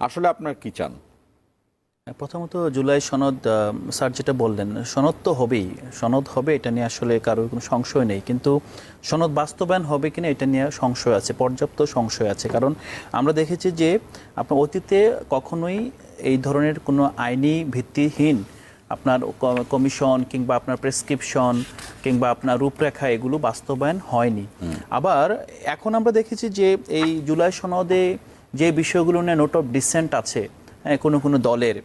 আসলে আপনার কি চান? প্রথমত জুলাই সনদ স্যার যেটা বললেন সনদ তো হবেই। সনদ হবে এটা নিয়ে আসলে কারোর কোনো সংশয় নেই। কিন্তু সনদ বাস্তবায়ন হবে কিনা এটা নিয়ে সংশয় আছে পর্যাপ্ত সংশয় আছে। কারণ আমরা দেখেছি যে আপনার অতীতে কখনোই এই ধরনের কোনো আইনি ভিত্তিহীন আপনার কমিশন কিংবা আপনার প্রেসক্রিপশন কিংবা আপনার রূপরেখা এগুলো বাস্তবায়ন হয়নি। আবার এখন আমরা দেখেছি যে এই জুলাই সনদে যে বিষয়গুলো নিয়ে নোট অফ ডিসেন্ট আছে হ্যাঁ, কোনো কোনো দলের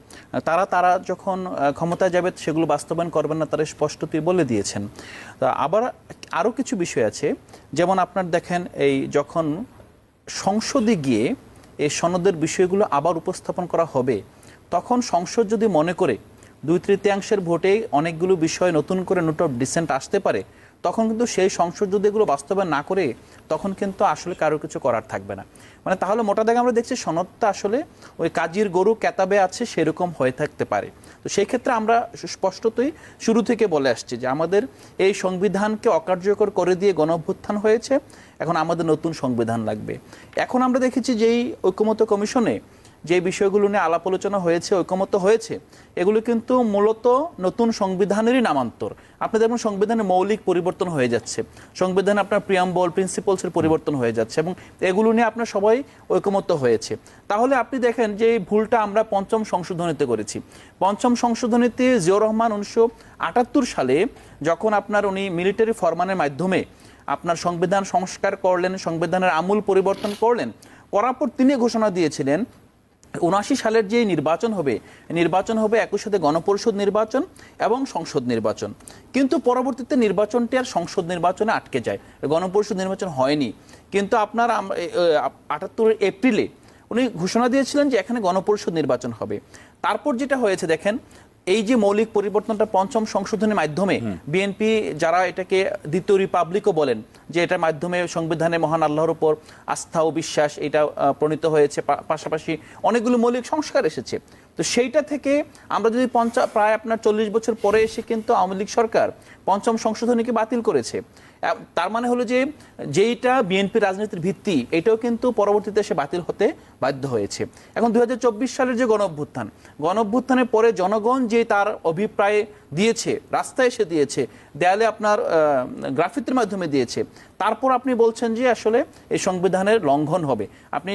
তারা তারা যখন ক্ষমতায় যাবে সেগুলো বাস্তবায়ন করবেন না তারা স্পষ্টতই বলে দিয়েছেন। আবার আরও কিছু বিষয় আছে যেমন আপনার দেখেন এই যখন সংসদে গিয়ে এই সনদের বিষয়গুলো আবার উপস্থাপন করা হবে তখন সংসদ যদি মনে করে দুই তৃতীয়াংশের ভোটে অনেকগুলো বিষয় নতুন করে নোট অফ ডিসেন্ট আসতে পারে তখন কিন্তু সেই সংসদ যদি এগুলো বাস্তবায়ন না করে, তখন কিন্তু আসলে কারও কিছু করার থাকবে না। মানে তাহলে মোটা দাগে আমরা দেখছি সনদটা আসলে ওই কাজীর গরু কেতাবে আছে, সেরকম হয়ে থাকতে পারে। তো সেই ক্ষেত্রে আমরা স্পষ্টতই শুরু থেকে বলে আসছি যে আমাদের এই সংবিধানকে অকার্যকর করে দিয়ে গণ অভ্যুত্থান হয়েছে, এখন আমাদের নতুন সংবিধান লাগবে। এখন আমরা দেখেছি যে এই ঐক্যমত্য কমিশনে যে বিষয়গুলো নিয়ে আলাপ আলোচনা হয়েছে, ঐকমত্য হয়েছে, এগুলো কিন্তু মূলত নতুন সংবিধানেরই নামান্তর। আপনি দেখবেন সংবিধানে মৌলিক পরিবর্তন হয়ে যাচ্ছে। সংবিধানে আপনার প্রিয়াম্বল প্রিন্সিপালসের পরিবর্তন হয়ে যাচ্ছে এবং এগুলো নিয়ে আপনার সবাই ঐকমত্য হয়েছে। তাহলে আপনি দেখেন যে এই ভুলটা আমরা পঞ্চম সংশোধনীতে করেছি। পঞ্চম সংশোধনীতে জিয়র রহমান উনিশশো আটাত্তর সালে যখন আপনার উনি মিলিটারি ফরমানের মাধ্যমে আপনার সংবিধান সংস্কার করলেন, সংবিধানের আমূল পরিবর্তন করলেন, করার পর তিনি ঘোষণা দিয়েছিলেন উনআশি সালের যে নির্বাচন হবে নির্বাচন হবে একই সাথে গণপরিষদ নির্বাচন এবং সংসদ নির্বাচন। কিন্তু পরবর্তীতে নির্বাচনটি আর সংসদ নির্বাচনে আটকে যায়। গণপরিষদ নির্বাচন হয়নি। কিন্তু আপনার আটাত্তর এপ্রিলে উনি ঘোষণা দিয়েছিলেন যে এখানে গণপরিষদ নির্বাচন হবে। তারপর যেটা হয়েছে দেখেন এই যে মৌলিক পরিবর্তনটা পঞ্চম সংশোধনের মাধ্যমে বিএনপি যারা এটাকে দ্বিতীয় রিপাবলিকও বলেন যে এটার মাধ্যমে সংবিধানে মহান আল্লাহর উপর আস্থা ও বিশ্বাস এটা প্রণীত হয়েছে পাশাপাশি অনেকগুলো মৌলিক সংস্কার এসেছে। তো সেইটা থেকে আমরা যদি পঞ্চা প্রায় আপনার চল্লিশ বছর পরে এসে কিন্তু আওয়ামী লীগ সরকার পঞ্চম সংশোধনীকে বাতিল করেছে। তার মানে হলো যে, যেইটা বিএনপি রাজনীতির ভিত্তি, এটাও কিন্তু পরবর্তীতে সে বাতিল হতে বাধ্য হয়েছে। এখন দুই হাজার চব্বিশ সালের যে গণ অভ্যুত্থান গণ অভ্যুত্থানের পরে জনগণ যে তার অভিপ্রায় দিয়েছে, রাস্তায় এসে দিয়েছে, দেয়ালে আপনার গ্রাফিতির মাধ্যমে দিয়েছে তারপর আপনি বলছেন যে আসলে এই সংবিধানের লঙ্ঘন হবে। আপনি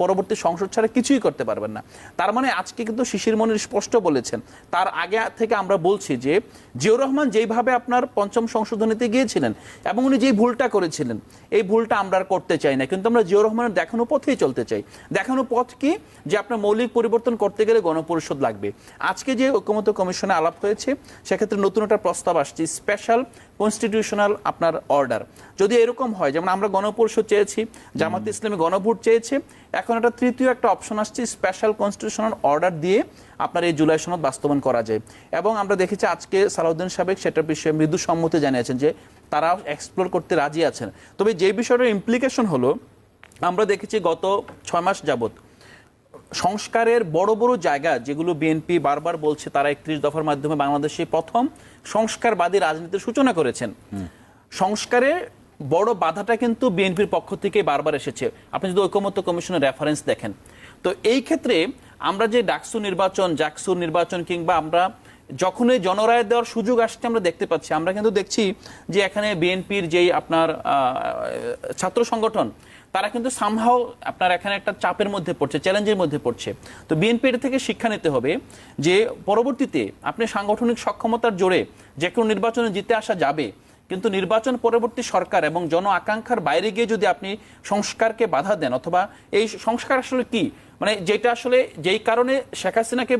পরবর্তী সংসদ ছাড়া কিছুই করতে পারবেন না। তার মানে আজকে কিন্তু শিশির মনির স্পষ্ট বলেছেন, তার আগে থেকে আমরা বলছি যে জিয়র রহমান যেইভাবে আপনার পঞ্চম সংশোধনীতে গিয়েছিলেন এবং উনি যেই ভুলটা করেছিলেন, এই ভুলটা আমরা আর করতে চাই না। কিন্তু আমরা জিয়র রহমানের দেখানো পথেই চলতে চাই। দেখানো পথ কি? যে আপনার মৌলিক পরিবর্তন করতে গেলে গণপরিষদ লাগবে। আজকে যে ঐক্যমত্য কমিশনে আলাপ হয়েছে, সেক্ষেত্রে নতুন একটা প্রস্তাব আসছে, স্পেশাল কনস্টিটিউশনাল আপনার অর্ডার যদি এরকম হয় যেমন আমরা গণপরিষদ চেয়েছি জামাত ইসলামী গণভোট চেয়েছে এখন একটা তৃতীয় একটা অপশন আসছে স্পেশাল কনস্টিটিউশনাল অর্ডার দিয়ে আপনার এই জুলাই সনদ বাস্তবায়ন করা যায়। এবং আমরা দেখেছি আজকে সালাউদ্দিন সাবেক সেটার বিষয়ে মৃদু সম্মতি জানিয়েছেন যে তারা এক্সপ্লোর করতে রাজি আছেন। তবে যে বিষয়টার ইমপ্লিকেশন হলো আমরা দেখেছি গত ছয় মাস যাবত সংস্কারের বড় বড় জায়গা যেগুলো বিএনপি বারবার বলছে তারা একত্রিশ দফার মাধ্যমে বাংলাদেশে প্রথম সংস্কারবাদী রাজনীতির সূচনা করেছেন। সংস্কারে বড় বাধাটা কিন্তু বিএনপির পক্ষ থেকে বারবার এসেছে। আপনি যদি ঐকমত্য কমিশনের রেফারেন্স দেখেন। তো এই ক্ষেত্রে আমরা যে ডাকসু নির্বাচন জাকসু নির্বাচন কিংবা আমরা যখনই জনরায় দেওয়ার সুযোগ আসছে আমরা দেখতে পাচ্ছি। আমরা কিন্তু দেখছি যে এখানে বিএনপির যেই আপনার ছাত্র সংগঠন তারা কিন্তু সামহাও আপনার এখানে একটা চাপের মধ্যে পড়ছে চ্যালেঞ্জের মধ্যে পড়ছে। তো বিএনপি এটা থেকে শিক্ষা নিতে হবে যে পরবর্তীতে আপনি সাংগঠনিক সক্ষমতার জোরে যে কোনো নির্বাচনে জিতে আসা যাবে, কিন্তু নির্বাচন পরবর্তী সরকার এবং জন আকাঙ্ক্ষার বাইরে গিয়ে যদি আপনি সংস্কারকে বাধা দেন অথবা এই সংস্কার আসলে কি? মানে যেটা আসলে যেই কারণে শেখ হাসিনাকে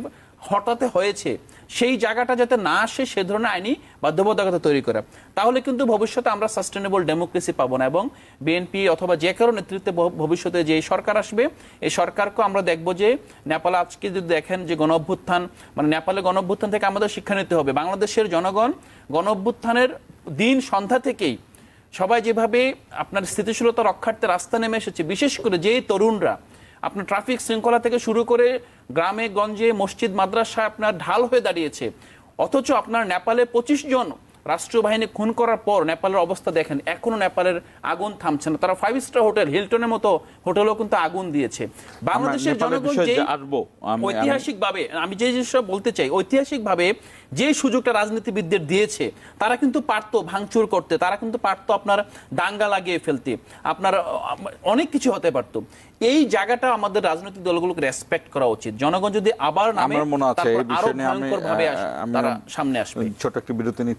হঠাতে হয়েছে, সেই জায়গাটা যাতে না আসে সে ধরনের আইনি বাধ্যবাধকতা তৈরি করা। তাহলে কিন্তু ভবিষ্যতে আমরা সাস্টেনেবল ডেমোক্রেসি পাবো না এবং বিএনপি অথবা যে কারও নেতৃত্বে ভবিষ্যতে যে সরকার আসবে, এই সরকারকে আমরা দেখব যে নেপালে আজকে যদি দেখেন যে গণ অভ্যুত্থান মানে নেপালে গণ অভ্যুত্থান থেকে আমাদের শিক্ষা নিতে হবে। বাংলাদেশের জনগণ গণ অভ্যুত্থানের দিন সন্ধ্যা থেকেই সবাই যেভাবে আপনার স্থিতিশীলতা রক্ষার্থে রাস্তা নেমে এসেছে, বিশেষ করে যে তরুণরা, আপনার ট্রাফিক শৃঙ্খলা থেকে শুরু করে গ্রামে গঞ্জে মসজিদ মাদ্রাসা আপনার ঢাল হয়ে দাঁড়িয়েছে। অথচ আপনার নেপালে পঁচিশ জন রাষ্ট্রীয় বাহিনী খুন করার পর নেপালের অবস্থা দেখেন এখনও নেপালের আগুন থামছে না। তারা ফাইভ স্টার হোটেল হিলটনের মতো হোটেলও কিন্তু আগুন দিয়েছে। বাংলাদেশের জনগণ যে আসব, আমি- আমি- ঐতিহাসিক ভাবে আমি যে জিনিসটা বলতে চাই ঐতিহাসিক ভাবে যে সুযোগটা রাজনীতিবিদদের দিয়েছে তারা কিন্তু পারতো ভাঙচুর করতে তারা কিন্তু পারতো আপনার দাঙ্গা লাগিয়ে ফেলতে আপনার অনেক কিছু হতে পারতো। এই জায়গাটা আমাদের রাজনৈতিক দলগুলোকে রেসপেক্ট করা উচিত। জনগণ যদি আবার নামে আমার মনে আছে এই বিষয় আমি সামনে আসবে। ছোট একটি বিরতি নিচ্ছি।